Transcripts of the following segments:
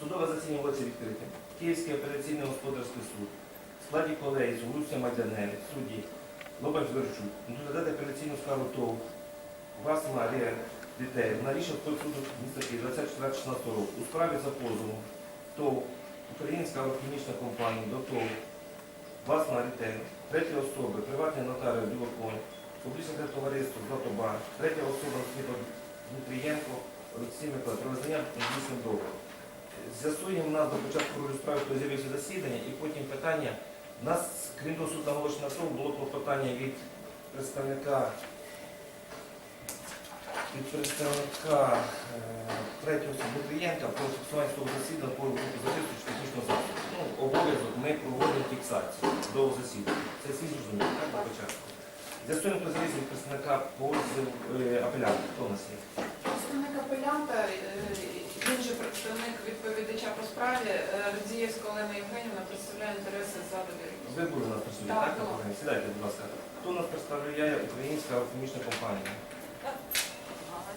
Судове засідання вулиці відкрите. Київський апеляційний господарський суд. В складі колегії Луція Майданевич, судді Лобан Федорчук. Розглядати апеляційну скаргу ТОВ. Вас Марія дітей на рішення суду міста Київ 24-16 року у справі за позовом ТОВ Українська алхімічна компанія до ТОВ Вас Марітей, треті особи, приватний нотаріус Білоконь, публічне товариство Златобар, третя особа Дмитрієнко, Олексій Миколаївич, про визнання публічним З'ясуємо нас до початку справи, хто з'явився засідання, і потім питання. У нас, крім того, суд наголошено на тому, було клопотання від представника від представника е, третього Дмитрієнка про фіксування свого засідання по записку технічного засобу. Ну, обов'язок ми проводимо фіксацію до засідання. Це всі зрозуміли, так, на початку. З'ясуємо, хто з'явився від представника позив е, апелянта. Хто у нас є? Представник апелянта, е, він же представник відповідача по справі, е, Радзієвська Олена Євгенівна представляє інтереси за довірою. Ви у нас присутні, Так, так? Євгеній? Сідайте, будь ласка. Хто нас представляє українська алхімічна компанія?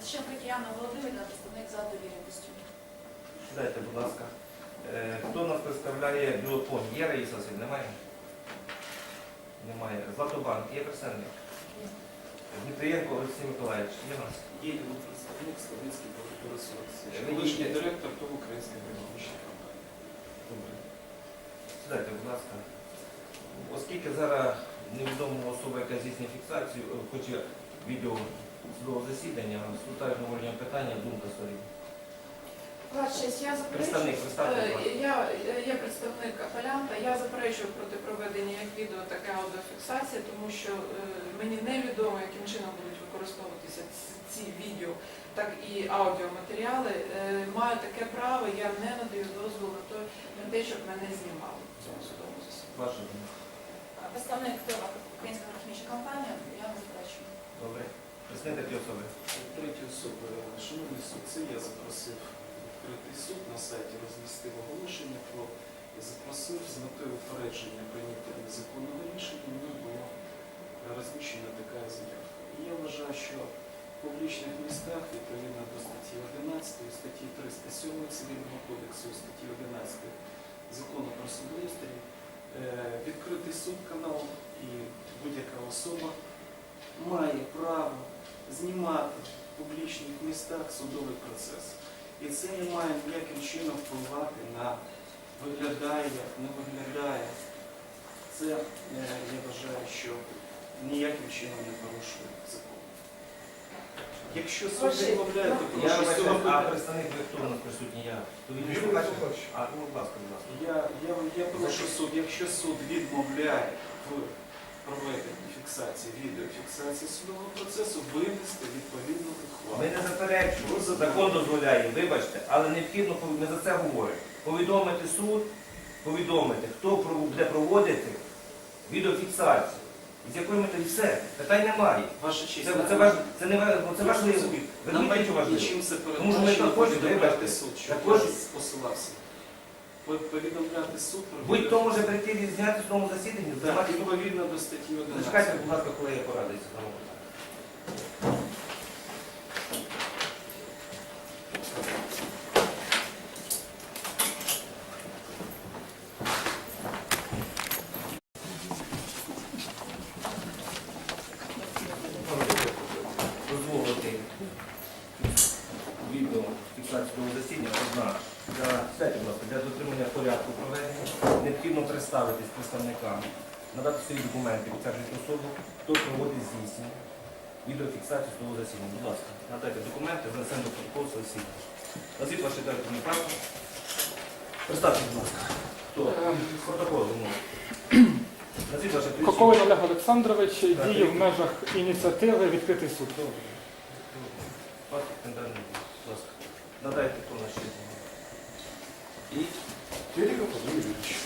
Тищенко Тетяна Володимирівна, представник за довіреністю. Сідайте, будь ласка. Е, Хто нас представляє Білокон? Є Раїса Василь? Немає? Немає. Златобанк, є представник? Дмитрієнко Олексій Миколаївич, є у нас? Є його представник Славінський Борис колишній директор географічної компанії. Добре. Сідайте, будь ласка. Оскільки зараз невідома особа, яка здійснює фіксацію, е, хоче відео судового засідання, звертаю на питання, думка сторін. Ваша честь, я заперечую. Представник, представте, будь ласка. Е, Я, я представник апелянта, я заперечую проти проведення як відео, так і аудіофіксації, тому що е, мені невідомо, яким чином будуть використовуватися ці- ці відео, так і аудіоматеріали. Е, Маю таке право, я не надаю дозволу на те, те, щоб мене знімали в цьому судовому засіданні. Представник ТОВ Українська графічна компанія, я не заперечую. Добре. Представник такі особи. Третя особа, шановний суд, це я запросив відкритий суд на сайті, розмістив оголошення про і запросив з метою упередження прийняття незаконного рішення, мною була розміщена така заявка. І я вважаю, що в публічних містах, відповідно до статті 11, статті 307 Цивільного кодексу, статті 11 закону про судоустрій, е, відкритий суд канал і будь-яка особа має право знімати в публічних містах судовий процес. І це не має ніяким чином впливати на виглядає, як не виглядає. Це, е, я вважаю, що ніяким чином не порушує закон. Якщо суд відмовляє, то Я? Я. То він не Юрій. А, ну, будь ласка, будь ласка. Я, я, я прошу суд, якщо суд відмовляє в проведенні фіксації, відеофіксації судового процесу, винести відповідну ухвалу. Ми не заперечуємо, закон дозволяє, вибачте, але необхідно, ми за це говоримо. Повідомити суд, повідомити, хто буде проводити відеофіксацію. І з якою метою все, питань немає. Ваша честь, Це, це, важ, це, не, це важливо. Ви розумієте, важливо? нічим це Тому що ми передбачено також, вибачте, суд, що також- посилався. По- Повідомляти суд Будь-хто може прийти і зняти в тому засіданні, Так, здавати відповідно до статті 11. Зачекайте, будь ласка, коли я порадуюся з вами. Дозволити відео фіксацію того засідання одна для, сядьте, будь ласка, для дотримання порядку проведення необхідно представитись представникам, надати свої документи, підтверджують особу, хто проводить здійснення відеофіксацію того засідання. Будь ласка, надайте документи, занесемо до протоколу засідання. Назвіть ваші телефонні право. Представте, будь ласка. Хто? Протокол, ну. Назвіть ваше прізвище. Коковин Олег Олександрович діє в межах ініціативи відкритий суд. Добре. Паспорт центральний, будь ласка. Надайте, хто на ще. І Терехов Владимир.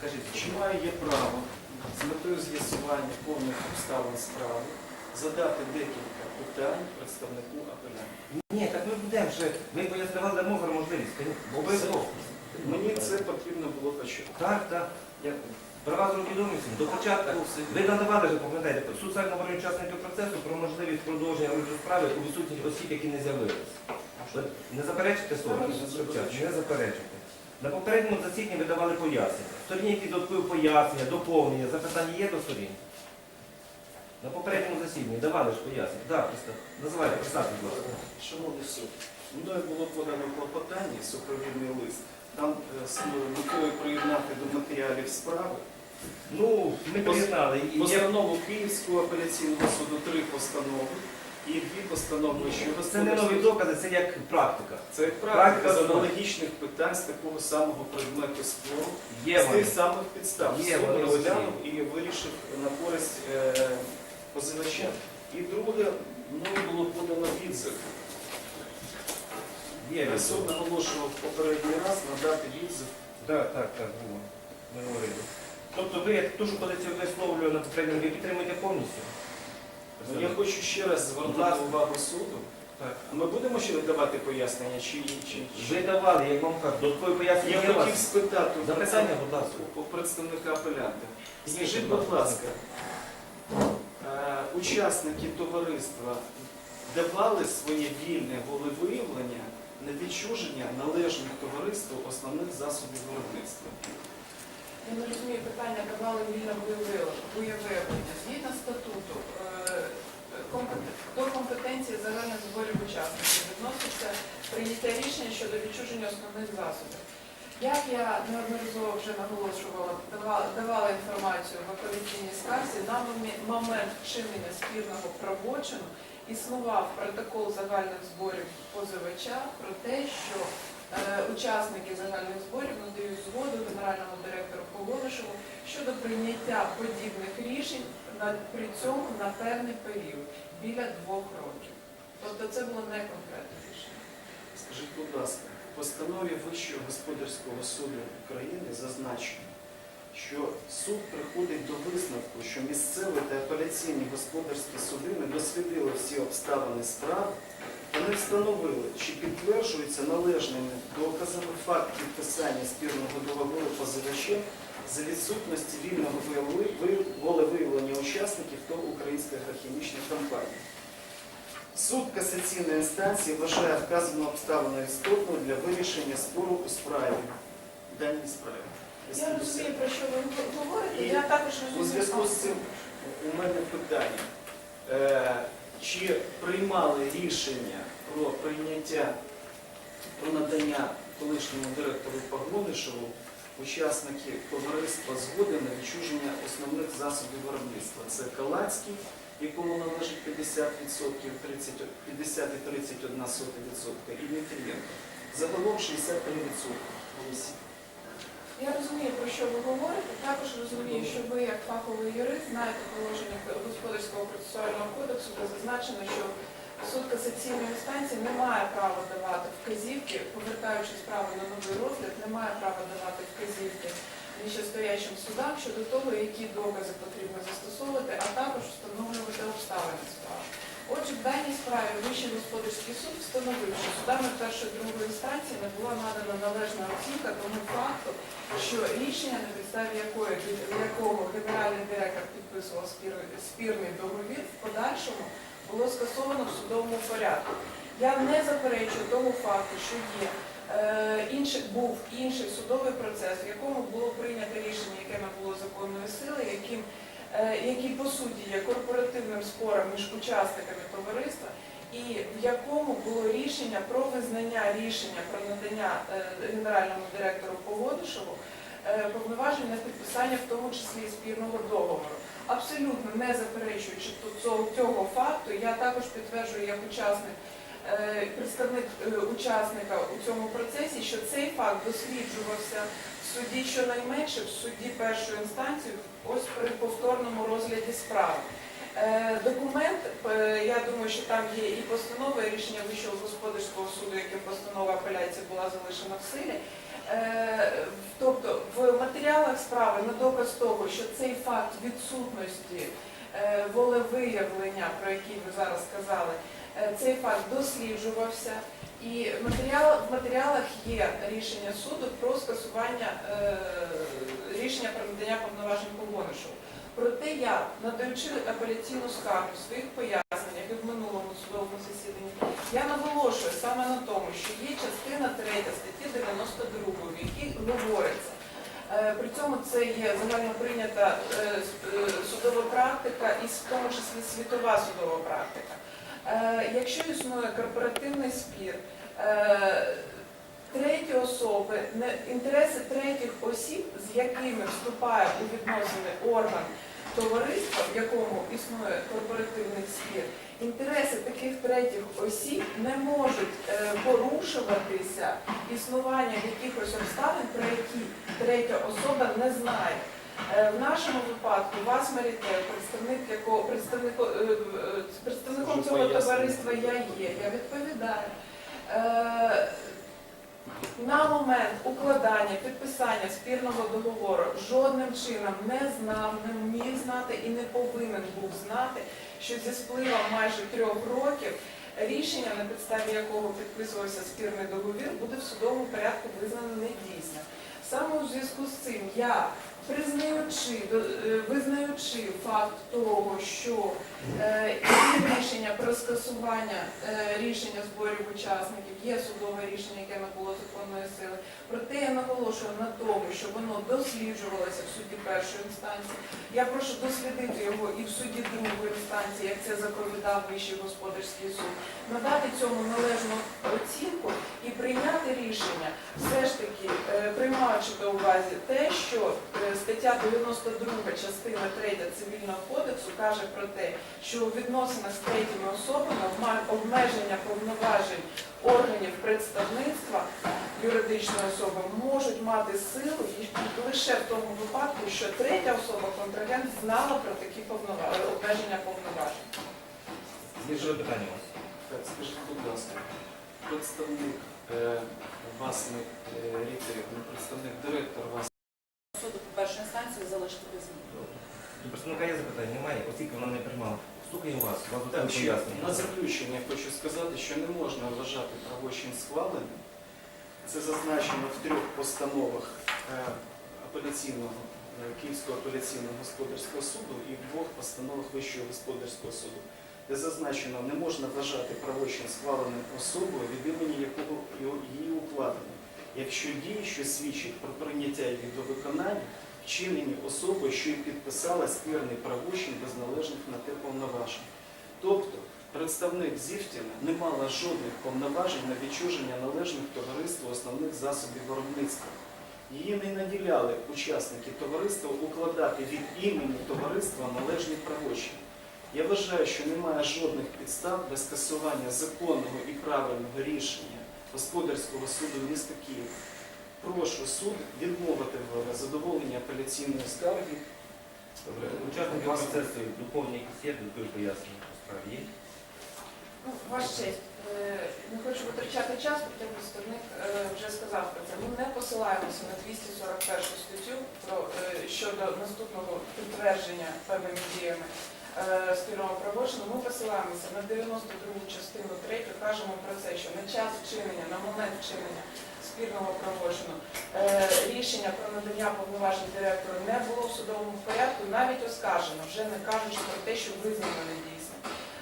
заважайте. Кажіть. чи має є право з метою з'ясування повних обставин справи задати декілька питань представнику апелянта? Ні, так ми будемо ще. Ви пояснювали, дамо вам можливість. Обов'язково. Мені це потрібно було почути. Так, так. Дякую. Права відомі всім. До початку ви надавали вже, пам'ятаєте, суд говорить учасників процесу про можливість продовження розгляду справи у відсутність осіб, які не з'явилися. Не заперечите слово? Не заперечуйте. На попередньому засіданні ви давали пояснення. Сторін, які додаткові пояснення, доповнення, запитання є до сторін? На попередньому засіданні давали ж пояснення. Так, да, називайте, представте, будь ласка. Шановний суд, мною було подано клопотання, супровідний лист. Там е, з метою приєднати до матеріалів справи Ну, ми приєднали. Постанову Київського апеляційного суду три постанови і дві постанови Вищого Це не нові докази, це як практика. Це як Практика практика з аналогічних питань з такого самого предмету спору, Є з вони. тих самих підстав. Є Суд вони розглянув і вирішив на користь е, позивача. І друге, мною було подано відзив. Є Е, Суд наголошував попередній раз надати відзив. Так, так, так, було. Ми говорили. Тобто ви, як ту ж позицію висловлювали на попередньому, ви підтримуєте повністю? Ну, Я хочу ще раз звернути увагу суду. Так. Ми будемо ще давати пояснення, чи, чи, чи... Ви давали, як вам кажуть, додаткові пояснення Я хотів вас? спитати Запитання, будь ласка. у представника апелянта. Скажіть, будь ласка. е, учасники товариства давали своє вільне волевиявлення на відчуження належних товариству основних засобів виробництва? Я не розумію питання, давали вільне виявлення. Згідно статуту, е, до компетенції загальних зборів учасників відноситься прийняття рішення щодо відчуження основних засобів. Як я неодноразово вже наголошувала, давала, давала інформацію в апеляційній скарзі, на момент вчинення спірного правочину існував протокол загальних зборів позивача про те, що Е, Учасники загальних зборів надають згоду генеральному директору Погодишеву щодо прийняття подібних рішень при цьому на певний період біля двох років. Тобто це було не конкретне рішення. Скажіть, будь ласка, в постанові Вищого господарського суду України зазначено, що суд приходить до висновку, що місцеві та апеляційні господарські суди не дослідили всі обставини справи та не встановили, чи підтверджується належними доказами факт підписання спірного договору позивачем за відсутності вільного волевиявлення учасників та української агрохімічної компанії. Суд касаційної інстанції вважає вказану обставину істотною для вирішення спору у справі. Даній справі. Я розумію, про що ви говорите. І Я також У зв'язку з цим у мене питання. Е, Чи приймали рішення про прийняття, про надання колишньому директору Погонишеву учасники товариства згоди на відчуження основних засобів виробництва? Це Калацький, якому належить 50%, 30, 50 і 31% і Дмитрієнко. Загалом 63% голосів. Я розумію, про що ви говорите. Також розумію, що ви, як фаховий юрист, знаєте положення господарського процесуального кодексу, де зазначено, що суд касаційної інстанції не має права давати вказівки, повертаючи справу на новий розгляд, не має права давати вказівки нижчестоячим судам щодо того, які докази потрібно застосовувати, а також встановлювати обставини справи. Отже, в даній справі Вищий господарський суд встановив, що судами першої другої інстанції не була надана належна оцінка тому факту, що рішення, на підставі якої, якого генеральний директор підписував спір- спірний договір, в подальшому було скасовано в судовому порядку. Я не заперечую тому факту, що є е, інший, був інший судовий процес, в якому було прийнято рішення, яке не було законної сили, яким е, який по суті є корпоративним спором між учасниками товариства, і в якому було рішення про визнання рішення про надання е, генеральному директору Погодишеву е, повноважень на підписання, в тому числі спірного договору. Абсолютно не заперечуючи цього, факту, я також підтверджую як учасник. е, Представник е, учасника у цьому процесі, що цей факт досліджувався в суді щонайменше в суді першої інстанції, ось при повторному розгляді справи. Е, Документ, я думаю, що там є і постанова, і рішення Вищого господарського суду, яким постанова апеляції була залишена в силі. Е, Тобто в матеріалах справи на доказ того, що цей факт відсутності е, волевиявлення, про який ви зараз сказали, е, цей факт досліджувався. І матеріал, в матеріалах є рішення суду про скасування рішення про надання повноважень Погонишеву. Проте я, надаючи апеляційну скаргу своїх поясненнях і в минулому судовому засіданні, я наголошую саме на тому, що є частина 3 статті 92, в якій говориться. е, При цьому це є загально прийнята е, е, судова практика і в тому числі світова судова практика. Якщо існує корпоративний спір, треті особи, інтереси третіх осіб, з якими вступає у відносини орган товариства, в якому існує корпоративний спір, інтереси таких третіх осіб не можуть е, порушуватися існуванням якихось обставин, про які третя особа не знає. Е, В нашому випадку вас Маріте, представник якого е, е, представником цього товариства я є. Я відповідаю. Момент укладання, підписання спірного договору жодним чином не знав, не міг знати і не повинен був знати, що зі спливом майже трьох років рішення, на підставі якого підписувався спірний договір, буде в судовому порядку визнано недійсним. Саме у зв'язку з цим я, признаючи, е, визнаючи факт того, що е, рішення про скасування е, рішення зборів учасників, є судове рішення, яке набуло законної сили. Проте я наголошую на тому, що воно досліджувалося в суді першої інстанції. Я прошу дослідити його і в суді другої інстанції, як це заповідав Вищий господарський суд, надати цьому належну оцінку і прийняти рішення, все ж таки е, приймаючи до уваги те, що стаття 92 частина 3 цивільного кодексу каже про те, що у відносинах з третіми особами обмеження повноважень органів представництва юридичної особи можуть мати силу і лише в тому випадку, що третя особа контрагент знала про такі обмеження повноважень. Є питання у вас? Так, скажіть, будь ласка, представник е, вас не е, не представник директор вас Суду по першій інстанції залишити без змін. До представника є запитання? Немає, оскільки вона не приймала. Слухаємо вас, у вас буде Ще. На заключення хочу сказати, що не можна вважати правочин схваленим. Це зазначено в трьох постановах е, апеляційного е, Київського апеляційного господарського суду і в двох постановах Вищого господарського суду, де зазначено, не можна вважати правочин схваленим особою, від імені якого її укладено, якщо дії, що свідчить про прийняття її до виконання, вчинені особою, що й підписала спірний правочин без належних на те повноважень. Тобто представник Зіфтіна не мала жодних повноважень на відчуження належних товариству основних засобів виробництва. Її не наділяли учасники товариства укладати від імені товариства належні правочини. Я вважаю, що немає жодних підстав для скасування законного і правильного рішення господарського суду міста Києва. Прошу суд відмовити в задоволенні апеляційної скарги. Добре, учасники процесу, духовні якісь є, додаткові пояснення по справі є? Ну, Ваш честь, е, не хочу витрачати час, проте представник е, вже сказав про це. Ми не посилаємося на 241 статтю про, е, щодо наступного підтвердження певними діями спільного правочину. Ми посилаємося на 92 частину 3, кажемо про це, що на час вчинення, на момент вчинення спільного правочину е, рішення про надання повноважень директору не було в судовому порядку, навіть оскаржено, вже не кажучи про те, що визнано недійсним.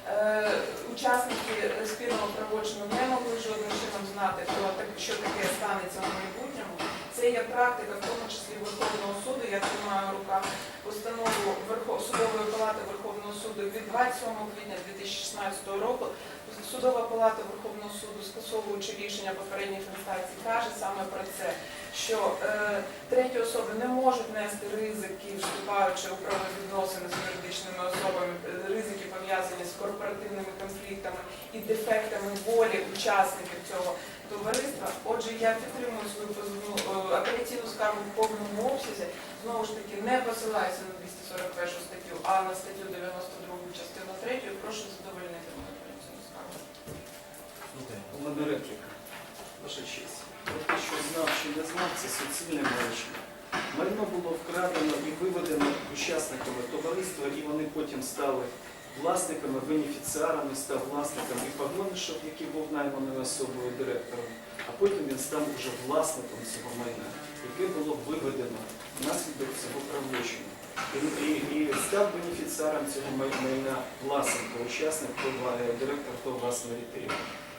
Е, Учасники спільного правочину не могли жодним чином знати, що таке станеться в майбутньому. Є практика, в тому числі Верховного суду. Я тримаю в руках постанову Верхов... Судової палати Верховного суду від 27 квітня 2016 року. Судова палата Верховного суду, скасовуючи рішення попередніх інстанцій, каже саме про це, що е, треті особи не можуть нести ризики, вступаючи у правовідносини з юридичними особами, е, ризики пов'язані з корпоративними конфліктами і дефектами волі учасників цього товариства. Отже, я підтримую свою позовну е, апеляційну скаргу в повному обсязі. Знову ж таки, не посилаюся на 241 статтю, а на статтю 92 частину 3. Прошу задовольнити мою апеляційну скаргу. У мене репліка. Ваша честь. Про те, що знав чи не знав, це суцільне вилучення. Майно було вкрадено і виведено учасниками товариства, і вони потім стали власниками, бенефіціарами, став власником і погонишок, який був найманою особою директором, а потім він став уже власником цього майна, яке було виведено внаслідок цього правочину. І, і, і став бенефіціаром цього майна власника, учасник е, директор того власного рітейлу.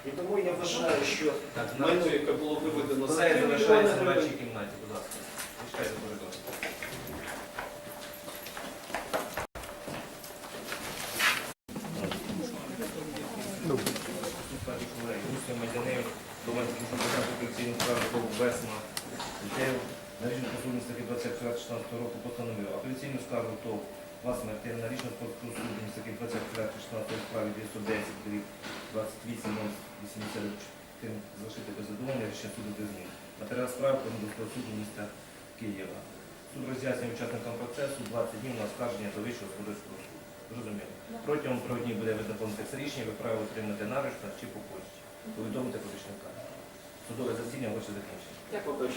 І тому я вважаю, що майно, яке було виведено за Колеги 3 мільйони гривень, кімнаті, будь ласка. Чекайте коридор. Шановні колеги, Руслан Майданев, Доманський суд показав апеляційну справу ТОВ «Весна». Літею на рішення по суду статті 24 року постановив апеляційну скаргу ТОВ «Власна Артем на рішення по суду статті 24 16 справі 210 рік 28 84 залишити без задоволення рішення суду без змін. Матеріал справи до суду міста Києва. Суд роз'яснює учасникам процесу 20 днів на оскарження до вищого господарського суду. Зрозуміло. Протягом трьох днів буде видно текст рішення, ви право отримати наручно чи по почті. Повідомити помічника. Судове засідання ваше закінчення. Дякую.